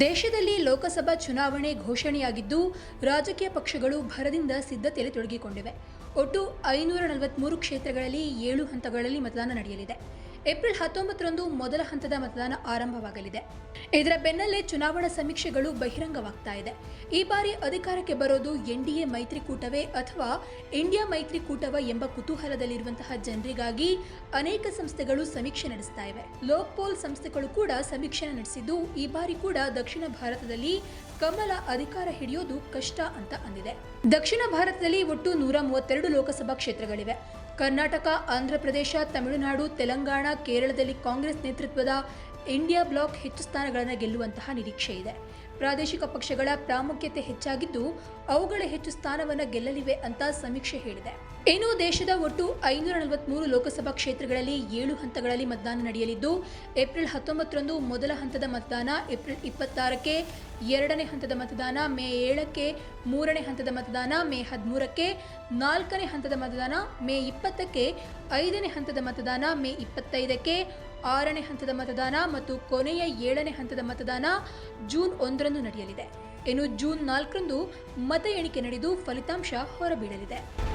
ದೇಶದಲ್ಲಿ ಲೋಕಸಭಾ ಚುನಾವಣೆ ಘೋಷಣೆಯಾಗಿದ್ದು, ರಾಜಕೀಯ ಪಕ್ಷಗಳು ಭರದಿಂದ ಸಿದ್ಧತೆಯಲ್ಲಿ ತೊಡಗಿಕೊಂಡಿವೆ. ಒಟ್ಟು ಐನೂರ ನಲವತ್ಮೂರು ಕ್ಷೇತ್ರಗಳಲ್ಲಿ ಏಳು ಹಂತಗಳಲ್ಲಿ ಮತದಾನ ನಡೆಯಲಿದೆ. ಏಪ್ರಿಲ್ ಹತ್ತೊಂಬತ್ತರಂದು ಮೊದಲ ಹಂತದ ಮತದಾನ ಆರಂಭವಾಗಲಿದೆ. ಇದರ ಬೆನ್ನಲ್ಲೇ ಚುನಾವಣಾ ಸಮೀಕ್ಷೆಗಳು ಬಹಿರಂಗವಾಗ್ತಾ ಇದೆ. ಈ ಬಾರಿ ಅಧಿಕಾರಕ್ಕೆ ಬರೋದು ಎನ್ಡಿಎ ಮೈತ್ರಿಕೂಟವೇ ಅಥವಾ ಇಂಡಿಯಾ ಮೈತ್ರಿಕೂಟವ ಎಂಬ ಕುತೂಹಲದಲ್ಲಿರುವಂತಹ ಜನರಿಗಾಗಿ ಅನೇಕ ಸಂಸ್ಥೆಗಳು ಸಮೀಕ್ಷೆ ನಡೆಸ್ತಾ ಇವೆ. ಲೋಕ್ಪೋಲ್ ಸಂಸ್ಥೆಗಳು ಕೂಡ ಸಮೀಕ್ಷೆ ನಡೆಸಿದ್ದು, ಈ ಬಾರಿ ಕೂಡ ದಕ್ಷಿಣ ಭಾರತದಲ್ಲಿ ಕಮಲ ಅಧಿಕಾರ ಹಿಡಿಯೋದು ಕಷ್ಟ ಅಂತ ಅಂದಿದೆ. ದಕ್ಷಿಣ ಭಾರತದಲ್ಲಿ ಒಟ್ಟು ನೂರ ಮೂವತ್ತೆರಡು ಲೋಕಸಭಾ ಕ್ಷೇತ್ರಗಳಿವೆ. ಕರ್ನಾಟಕ ಆಂಧ್ರಪ್ರದೇಶ ತಮಿಳುನಾಡು ತೆಲಂಗಾಣ ಕೇರಳದಲ್ಲಿ ಕಾಂಗ್ರೆಸ್ ನೇತೃತ್ವದ ಇಂಡಿಯಾ ಬ್ಲಾಕ್ ಹೆಚ್ಚು ಸ್ಥಾನಗಳನ್ನು ಗೆಲ್ಲುವಂತಹ ನಿರೀಕ್ಷೆ ಇದೆ. ಪ್ರಾದೇಶಿಕ ಪಕ್ಷಗಳ ಪ್ರಾಮುಖ್ಯತೆ ಹೆಚ್ಚಾಗಿದ್ದು, ಅವುಗಳ ಹೆಚ್ಚು ಸ್ಥಾನವನ್ನು ಗೆಲ್ಲಲಿವೆ ಅಂತ ಸಮೀಕ್ಷೆ ಹೇಳಿದೆ. ಇನ್ನು ದೇಶದ ಒಟ್ಟು ಐನೂರ ನಲವತ್ಮೂರು ಲೋಕಸಭಾ ಕ್ಷೇತ್ರಗಳಲ್ಲಿ ಏಳು ಹಂತಗಳಲ್ಲಿ ಮತದಾನ ನಡೆಯಲಿದ್ದು, ಏಪ್ರಿಲ್ ಹತ್ತೊಂಬತ್ತರಂದು ಮೊದಲ ಹಂತದ ಮತದಾನ, ಏಪ್ರಿಲ್ ಇಪ್ಪತ್ತಾರಕ್ಕೆ ಎರಡನೇ ಹಂತದ ಮತದಾನ, ಮೇ ಏಳಕ್ಕೆ ಮೂರನೇ ಹಂತದ ಮತದಾನ, ಮೇ ಹದಿಮೂರಕ್ಕೆ ನಾಲ್ಕನೇ ಹಂತದ ಮತದಾನ, ಮೇ ಇಪ್ಪತ್ತಕ್ಕೆ ಐದನೇ ಹಂತದ ಮತದಾನ, ಮೇ ಇಪ್ಪತ್ತೈದಕ್ಕೆ ಆರನೇ ಹಂತದ ಮತದಾನ ಮತ್ತು ಕೊನೆಯ ಏಳನೇ ಹಂತದ ಮತದಾನ ಜೂನ್ ಒಂದರಂದು ನಡೆಯಲಿದೆ. ಇನ್ನು ಜೂನ್ ನಾಲ್ಕರಂದು ಮತ ಎಣಿಕೆ ನಡೆದು ಫಲಿತಾಂಶ ಹೊರಬೀಳಲಿದೆ.